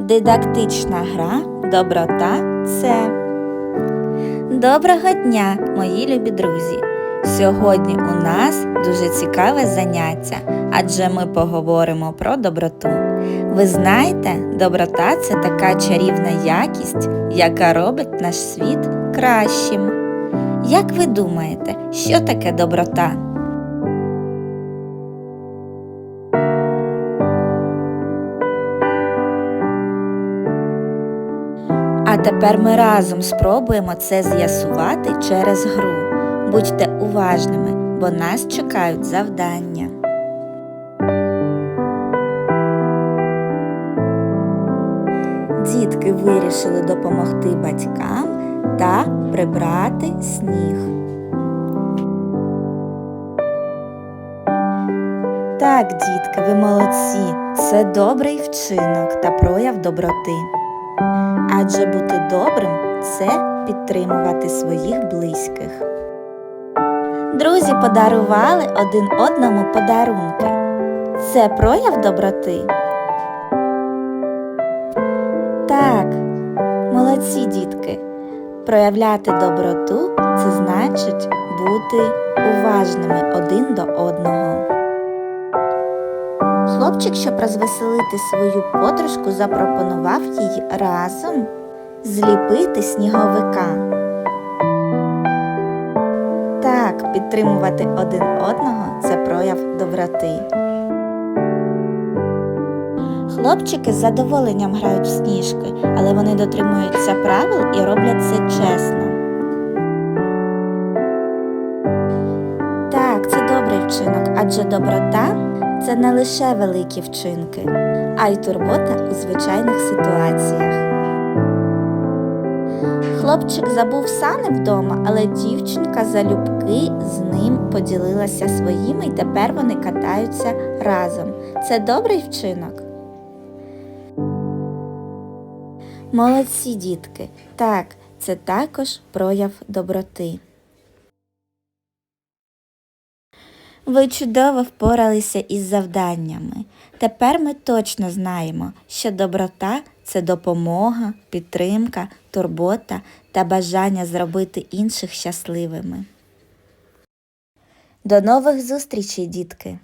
Дидактична гра Доброта це. Доброго дня, мої любі друзі! Сьогодні у нас дуже цікаве заняття, адже ми поговоримо про доброту. Ви знаєте, доброта це така чарівна якість, яка робить наш світ кращим. Як ви думаєте, що таке доброта? А тепер ми разом спробуємо це з'ясувати через гру. Будьте уважними, бо нас чекають завдання. Дітки вирішили допомогти батькам та прибрати сніг. Так, дітки, ви молодці. Це добрий вчинок та прояв доброти. Адже бути добрим це підтримувати своїх близьких. Друзі подарували один одному подарунки. Це прояв доброти. Так, молодці дітки. Проявляти доброту це значить бути уважними один до одного. Хлопчик, щоб розвеселити свою подружку, запропонував їй разом зліпити сніговика. Так, підтримувати один одного це прояв доброти. Хлопчики з задоволенням грають в сніжки, але вони дотримуються правил і роблять це чесно. Так, це добрий вчинок, адже доброта це не лише великі вчинки, а й турбота у звичайних ситуаціях. Хлопчик забув сани вдома, але дівчинка залюбки з ним поділилася своїми і тепер вони катаються разом. Це добрий вчинок. Молодці дітки. Так, це також прояв доброти. Ви чудово впоралися із завданнями. Тепер ми точно знаємо, що доброта це допомога, підтримка, турбота та бажання зробити інших щасливими. До нових зустрічей, дітки!